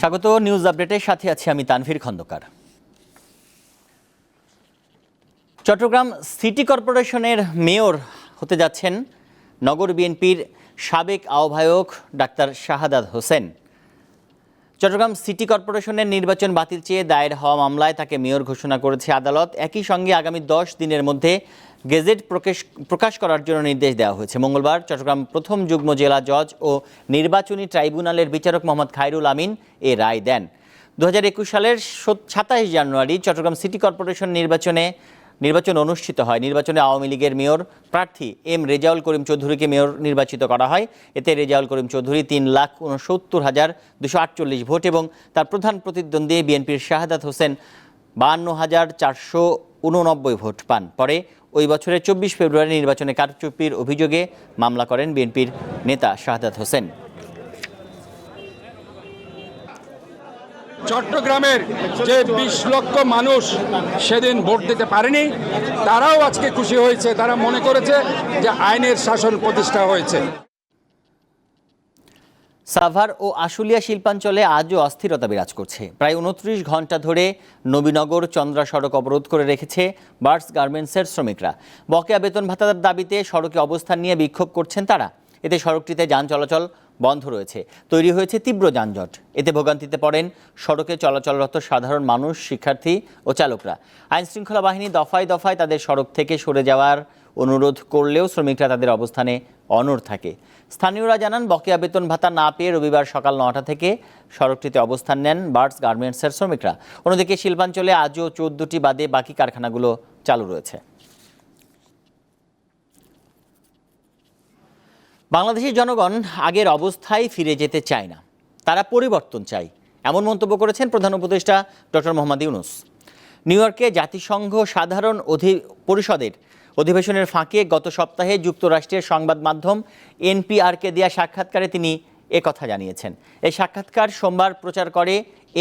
স্বাগত, নিউজ আপডেটের সাথে আছি আমি তানভীর খন্দকার। চট্টগ্রাম সিটি কর্পোরেশনের মেয়র হতে যাচ্ছেন নগর বিএনপির সাবেক আহ্বায়ক ডাক্তার শাহাদাত হোসেন। চট্টগ্রাম সিটি কর্পোরেশনের নির্বাচন বাতিল চেয়ে দায়ের হওয়া মামলায় তাকে মেয়র ঘোষণা করেছে আদালত। একই সঙ্গে আগামী দশ দিনের মধ্যে গেজেট প্রকাশ প্রকাশ করার জন্য নির্দেশ দেওয়া হয়েছে। মঙ্গলবার চট্টগ্রাম প্রথম যুগ্ম জেলা জজ ও নির্বাচনী ট্রাইব্যুনালের বিচারক মোহাম্মদ খায়রুল আমিন এ রায় দেন। দু হাজার একুশ সালের সাতাশ জানুয়ারি চট্টগ্রাম সিটি কর্পোরেশন নির্বাচনে নির্বাচন অনুষ্ঠিত হয়। নির্বাচনে আওয়ামী লীগের মেয়র প্রার্থী এম রেজাউল করিম চৌধুরীকে মেয়র নির্বাচিত করা হয়। এতে রেজাউল করিম চৌধুরী তিন লাখ উনসত্তর হাজার দুশো আটচল্লিশ ভোট এবং তার প্রধান প্রতিদ্বন্দ্বী বিএনপির শাহাদাত হোসেন বাহান্ন হাজার চারশো উননব্বই ভোট পান। পরে ওই বছরের চব্বিশ ফেব্রুয়ারি নির্বাচনে কারচুপির অভিযোগে মামলা করেন বিএনপির নেতা শাহাদাত হোসেন। চট্টগ্রামের যে বিশ লক্ষ মানুষ সেদিন ভোট দিতে পারেনি, তারাও আজকে খুশি হয়েছে। তারা মনে করেছে যে আইনের শাসন প্রতিষ্ঠা হয়েছে। সাভার ও আশুলিয়া শিল্পাঞ্চলে আজও অস্থিরতা বিরাজ করছে। প্রায় উনত্রিশ ঘণ্টা ধরে নবীনগর চন্দ্রা সড়ক অবরোধ করে রেখেছে বার্স গার্মেন্টসের শ্রমিকরা। বকেয়া বেতন ভাতার দাবিতে সড়কে অবস্থান নিয়ে বিক্ষোভ করছেন তারা। এতে সড়কটিতে যান চলাচল বন্ধ রয়েছে। তৈরি হয়েছে তীব্র যানজট। এতে ভোগান্তিতে পড়েন সড়কে চলাচলরত সাধারণ মানুষ, শিক্ষার্থী ও চালকরা। আইনশৃঙ্খলা বাহিনী দফায় দফায় তাদের সড়ক থেকে সরে যাওয়ার অনুরোধ করলেও শ্রমিকরা তাদের অবস্থানে অনড় থাকে। স্থানীয়রা জানান, বকেয়া বেতন ভাতা না পেয়ে রবিবার সকাল নটা থেকে সড়কটিতে অবস্থান নেন বার্ডস গার্মেন্টসের শ্রমিকরা। অন্যদিকে শিল্পাঞ্চলে আজও চোদ্দটি বাদে বাকি কারখানাগুলো চালু রয়েছে। বাংলাদেশের জনগণ আগের অবস্থায় ফিরে যেতে চায় না। তারা পরিবর্তন চায়, এমন মন্তব্য করেছেন প্রধান উপদেষ্টা ডক্টর মোহাম্মদ ইউনুস। নিউ ইয়র্কে জাতিসংঘ সাধারণ অধি পরিষদের অধিবেশনের ফাঁকে গত সপ্তাহে যুক্তরাষ্ট্রের সংবাদ মাধ্যম এনপিআরকে দেওয়া সাক্ষাৎকারে তিনি কথা জানিয়েছেন। এই সাক্ষাৎকার সোমবার প্রচার করে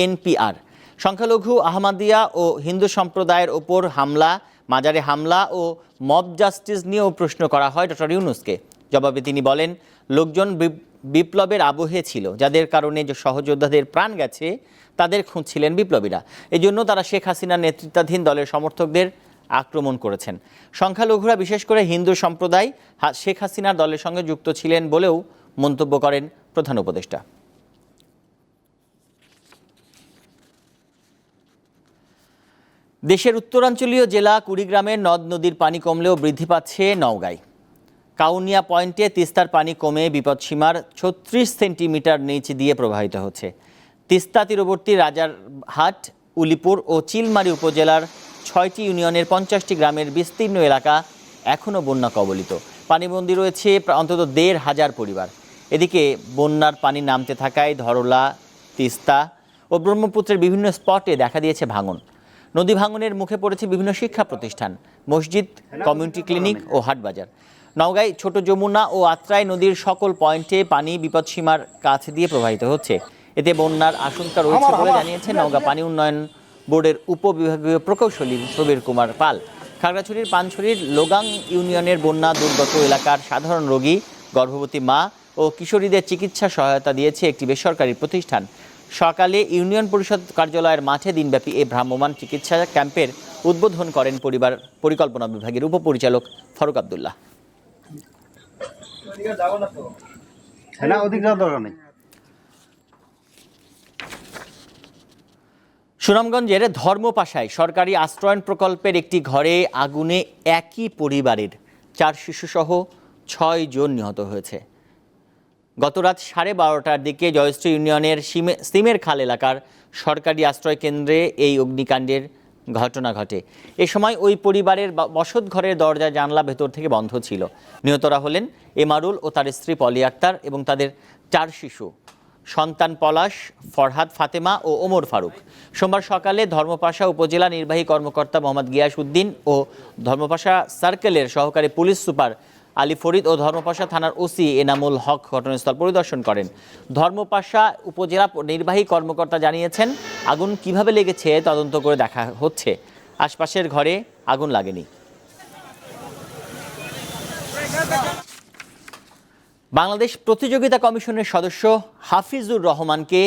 এনপিআর। সংখ্যালঘু আহমাদিয়া ও হিন্দু সম্প্রদায়ের ওপর হামলা, মাজারে হামলা ও মব জাস্টিস নিয়েও প্রশ্ন করা হয় ডক্টর ইউনুসকে। জবাবে তিনি বলেন, লোকজন বিপ্লবের আবহে ছিল, যাদের কারণে যে সহযোদ্ধাদের প্রাণ গেছে, তাদের খুঁজছিলেন বিপ্লবীরা। এই জন্য তারা শেখ হাসিনার নেতৃত্বাধীন দলের সমর্থকদের আক্রমণ করেছেন। সংখ্যালঘুরা, বিশেষ করে হিন্দু সম্প্রদায় শেখ হাসিনার দলের সঙ্গে যুক্ত ছিলেন বলেও মন্তব্য করেন প্রধান উপদেষ্টা। দেশের উত্তরাঞ্চলীয় জেলা কুড়িগ্রামের নদ নদীর পানি কমলেও বৃদ্ধি পাচ্ছে নওগাঁয়। কাউনিয়া পয়েন্টে তিস্তার পানি কমে বিপদসীমার ছত্রিশ সেন্টিমিটার নিচ দিয়ে প্রবাহিত হচ্ছে। তিস্তা তীরবর্তী রাজারহাট, উলিপুর ও চিলমারি উপজেলার ছয়টি ইউনিয়নের পঞ্চাশটি গ্রামের বিস্তীর্ণ এলাকা এখনও বন্যা কবলিত। পানিবন্দী রয়েছে অন্তত দেড় হাজার পরিবার। এদিকে বন্যার পানি নামতে থাকায় ধরলা তিস্তা ও ব্রহ্মপুত্রের বিভিন্ন স্পটে দেখা দিয়েছে ভাঙন। নদী ভাঙনের মুখে পড়েছে বিভিন্ন শিক্ষা প্রতিষ্ঠান মসজিদ কমিউনিটি ক্লিনিক ও হাটবাজার নওগাঁয় ছোট যমুনা ও আত্রাই নদীর সকল পয়েন্টে পানি বিপদসীমার কাছে দিয়ে প্রবাহিত হচ্ছে। এতে বন্যার আশঙ্কা রয়েছে বলে জানিয়েছে নওগাঁ পানি উন্নয়ন বোর্ডের উপবিভাগীয় প্রকৌশলী প্রবীর কুমার পাল। খাগড়াছড়ির পানছড়ির লোগাং ইউনিয়নের বন্যা দুর্গত এলাকার সাধারণ রোগী, গর্ভবতী মা ও কিশোরীদের চিকিৎসা সহায়তা দিয়েছে একটি বেসরকারি প্রতিষ্ঠান। সকালে ইউনিয়ন পরিষদ কার্যালয়ের মাঠে দিনব্যাপী এই ভ্রাম্যমান চিকিৎসা ক্যাম্পের উদ্বোধন করেন পরিবার পরিকল্পনা বিভাগের উপপরিচালক ফারুক আবদুল্লাহ। না ওদিক যাওয়ার দরকার নেই সুনামগঞ্জের ধর্মপাশায় সরকারি আশ্রয়ণ প্রকল্পের একটি ঘরে আগুনে একই পরিবারের চার শিশুসহ ছয় জন নিহত হয়েছে। গতরাত সাড়ে বারোটার দিকে জয়শ্রী ইউনিয়নের সিমে- সিমের খাল এলাকার সরকারি আশ্রয় কেন্দ্রে এই অগ্নিকাণ্ডের ঘটনা ঘটে। এ সময় ওই পরিবারের বসত ঘরের দরজা, জানলা ভেতর থেকে বন্ধ ছিল। নিহতরা হলেন এমারুল ও তার স্ত্রী পলি আক্তার এবং তাদের চার শিশু। সন্তান পলাশ, ফরহাদ ফাতেমা ও ওমর ফারুক। সোমবার সকালে ধর্মপাশা উপজেলা নির্বাহী কর্মকর্তা মোহাম্মদ গিয়াস উদ্দিন ও ধর্মপাশা সার্কেলের সহকারী পুলিশ সুপার আলী ফরিদ ও ধর্মপাশা থানার ওসি এনামুল হক ঘটনাস্থল পরিদর্শন করেন। ধর্মপাশা উপজেলা নির্বাহী কর্মকর্তা জানিয়েছেন, আগুন কীভাবে লেগেছে তদন্ত করে দেখা হচ্ছে। আশপাশের ঘরে আগুন লাগেনি। বাংলাদেশ প্রতিযোগিতা কমিশনের সদস্য হাফিজুর রহমানকে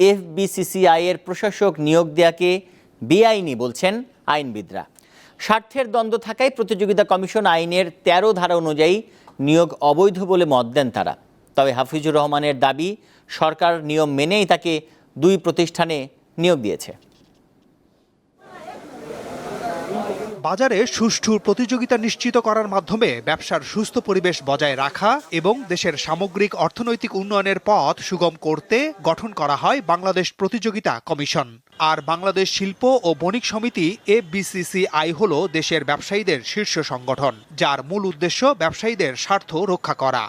এফবিসিসিআই এর প্রশাসক নিয়োগ দেয়াকে বেআইনি বলছেন আইনবিদরা। স্বার্থের দ্বন্দ্ব থাকায় প্রতিযোগিতা কমিশন আইনের তেরো ধারা অনুযায়ী নিয়োগ অবৈধ বলে মত দেন তারা। তবে হাফিজুর রহমানের দাবি, সরকার নিয়ম মেনেই তাকে দুই প্রতিষ্ঠানে নিয়োগ দিয়েছে। বাজারে সুষ্ঠু প্রতিযোগিতা নিশ্চিত করার মাধ্যমে ব্যবসার সুস্থ পরিবেশ বজায় রাখা এবং দেশের সামগ্রিক অর্থনৈতিক উন্নয়নের পথ সুগম করতে গঠন করা হয় বাংলাদেশ প্রতিযোগিতা কমিশন। আর বাংলাদেশ শিল্প ও বণিক সমিতি এফবিসিসিআই হল দেশের ব্যবসায়ীদের শীর্ষ সংগঠন, যার মূল উদ্দেশ্য ব্যবসায়ীদের স্বার্থ রক্ষা করা।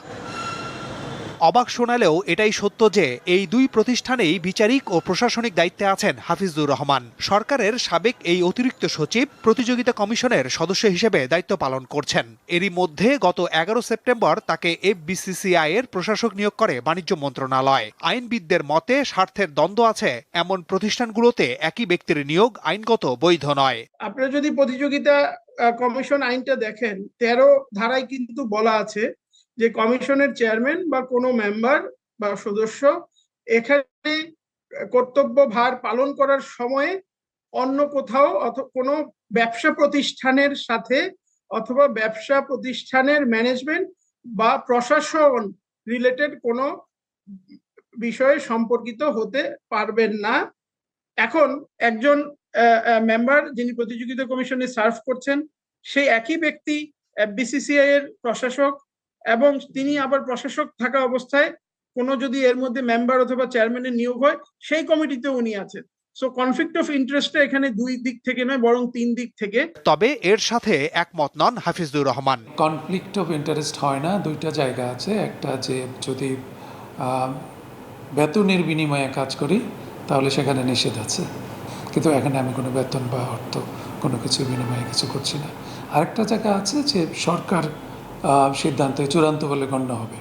অবাক শোনালেও এটাই সত্য যে এই দুই প্রতিষ্ঠানেই বিচারিক ও প্রশাসনিক দায়িত্বে আছেন হাফিজুর রহমান। সরকারের সাবেক এই অতিরিক্ত সচিব প্রতিযোগিতা কমিশনের সদস্য হিসেবে দায়িত্ব পালন করছেন। এরই মধ্যে গত এগারো সেপ্টেম্বর তাকে এফবিসিসিআই এর প্রশাসক নিয়োগ করে বাণিজ্য মন্ত্রণালয়। আইনবিদদের মতে, স্বার্থের দ্বন্দ্ব আছে, এমন প্রতিষ্ঠানগুলোতে একই ব্যক্তির নিয়োগ আইনগত বৈধ নয়। আপনারা যদি প্রতিযোগিতা কমিশন আইনটা দেখেন, তেরো ধারায় কিন্তু বলা আছে যে কমিশনের চেয়ারম্যান বা কোনো মেম্বার বা সদস্য এখানে কর্তব্য ভার পালন করার সময়ে অন্য কোথাও কোনো ব্যবসা প্রতিষ্ঠানের সাথে অথবা ব্যবসা প্রতিষ্ঠানের ম্যানেজমেন্ট বা প্রশাসন রিলেটেড কোনো বিষয়ে সম্পর্কিত হতে পারবেন না। এখন একজন মেম্বার যিনি প্রতিযোগিতা কমিশনে সার্ভ করছেন, সেই একই ব্যক্তি বিসিসিআই এর প্রশাসক এবং তিনি আবার প্রশাসক থাকা অবস্থায় কোনো যদি এর মধ্যে মেম্বার অথবা চেয়ারম্যানের নিয়োগ হয় সেই কমিটিতে উনি আছেন। সো কনফ্লিক্ট অফ ইন্টারেস্টটা এখানে দুই দিক থেকে নয় বরং তিন দিক থেকে। তবে এর সাথে একমত নন Hafizur Rahman. Conflict of interest হয় না দুইটা জায়গা আছে। একটা যে যদি বেতনের বিনিময়ে কাজ করি তাহলে সেখানে নিষেধ আছে। কিন্তু এখানে আমি কোনো বেতন বা অর্থ কোনো কিছু বিনিময়ে কিছু করছি না। আরেকটা জায়গা আছে যে সরকার সিদ্ধান্তে চূড়ান্ত বলে গণ্য হবে।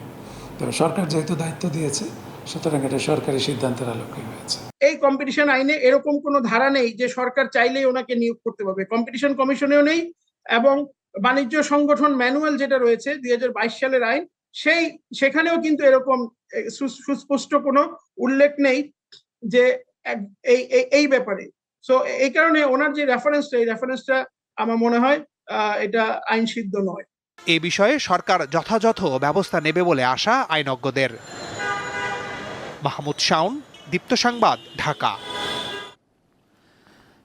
তবে সরকার যেহেতু দায়িত্ব দিয়েছে, সুতরাং এটা সরকারি সিদ্ধান্তের আলোকে হয়েছে। এই কম্পিটিশন আইনে এরকম কোনো ধারা নেই যে সরকার চাইলেই ওনাকে নিয়োগ করতে পারবে। কম্পিটিশন কমিশনেও নেই এবং বাণিজ্য সংগঠন ম্যানুয়াল যেটা রয়েছে, দুই হাজার বাইশ সালের আইন, সেই, সেখানেও কিন্তু এরকম সুস্পষ্ট কোনো উল্লেখ নেই যে এই, এই- ব্যাপারে। সো এই কারণে ওনার যে রেফারেন্সটা এই রেফারেন্সটা আমার মনে হয় এটা আইন সিদ্ধ নয়। এ বিষয়ে সরকার যথাযথ ব্যবস্থা নেবে বলে আশা আইনজ্ঞদের। মাহমুদ শাউন দীপ্ত সংবাদ, ঢাকা।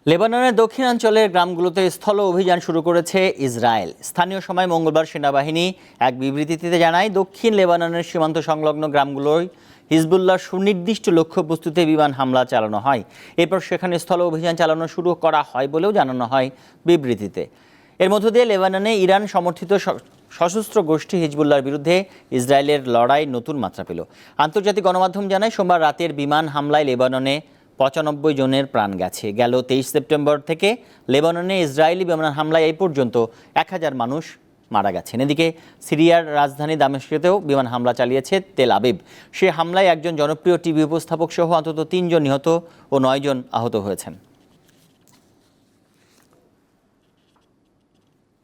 লেবাননের দক্ষিণাঞ্চলের গ্রামগুলোতে স্থল অভিযান শুরু করেছে ইসরায়েল। স্থানীয় সময় মঙ্গলবার সেনাবাহিনী এক বিবৃতিতে জানায়, দক্ষিণ লেবাননের সীমান্ত সংলগ্ন গ্রামগুলোয় হিজবুল্লাহর সুনির্দিষ্ট লক্ষ্যবস্তুতে বিমান হামলা চালানো হয়। এরপর সেখানে স্থল অভিযান চালানো শুরু করা হয় বলেও জানানো হয় বিবৃতিতে। এর মধ্য দিয়ে লেবাননে ইরান সমর্থিত সশস্ত্র গোষ্ঠী হিজবুল্লাহর বিরুদ্ধে ইসরায়েলের লড়াই নতুন মাত্রা পেল। আন্তর্জাতিক গণমাধ্যম জানায়, সোমবার রাতের বিমান হামলায় লেবাননে পঁচানব্বই জনের প্রাণ গেছে। গেল তেইশ সেপ্টেম্বর থেকে লেবাননে ইসরায়েলি বিমান হামলায় এই পর্যন্ত এক হাজার মানুষ মারা গেছেন। এদিকে সিরিয়ার রাজধানী দামেস্কেতেও বিমান হামলা চালিয়েছে তেল আবিব। সে হামলায় একজন জনপ্রিয় টিভি উপস্থাপক সহ অন্তত তিনজন নিহত ও নয়জন আহত হয়েছেন।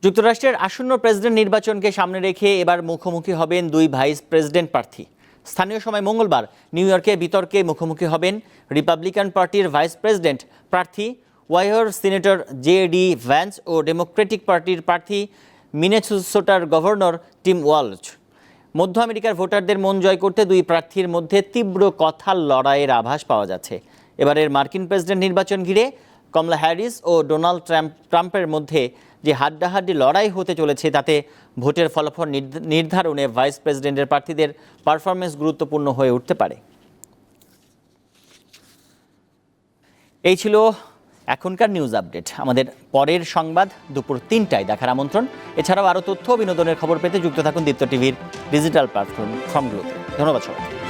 যুক্তরাষ্ট্রের আসন্ন প্রেসিডেন্ট নির্বাচনকে সামনে রেখে এবার মুখোমুখি হবেন দুই ভাইস প্রেসিডেন্ট প্রার্থী। স্থানীয় সময় মঙ্গলবার নিউ ইয়র্কে বিতর্কে মুখোমুখি হবেন রিপাবলিকান পার্টির ভাইস প্রেসিডেন্ট প্রার্থী, Ohio senator J D Vance ও ডেমোক্রেটিক পার্টির প্রার্থী মিনেসোটার গভর্নর টিম ওয়ালচ মধ্য আমেরিকার ভোটারদের মন জয় করতে দুই প্রার্থীর মধ্যে তীব্র কথার লড়াইয়ের আভাস পাওয়া যাচ্ছে। এবারের মার্কিন প্রেসিডেন্ট নির্বাচন ঘিরে কমলা হ্যারিস ও ডোনাল্ড ট্রাম্প, ট্রাম্পের মধ্যে যে হাড্ডাহাড্ডি লড়াই হতে চলেছে, তাতে ভোটের ফলাফল নির্ধ- নির্ধারণে ভাইস প্রেসিডেন্টের প্রার্থীদের পারফরমেন্স গুরুত্বপূর্ণ হয়ে উঠতে পারে। এই ছিল এখনকার নিউজ আপডেট। আমাদের পরের সংবাদ দুপুর তিনটায় দেখার আমন্ত্রণ। এছাড়াও আরও তথ্য বিনোদনের খবর পেতে যুক্ত থাকুন দীপ্ত টিভির ডিজিটাল প্ল্যাটফর্ম ফর্মগুলোতে। ধন্যবাদ সবাই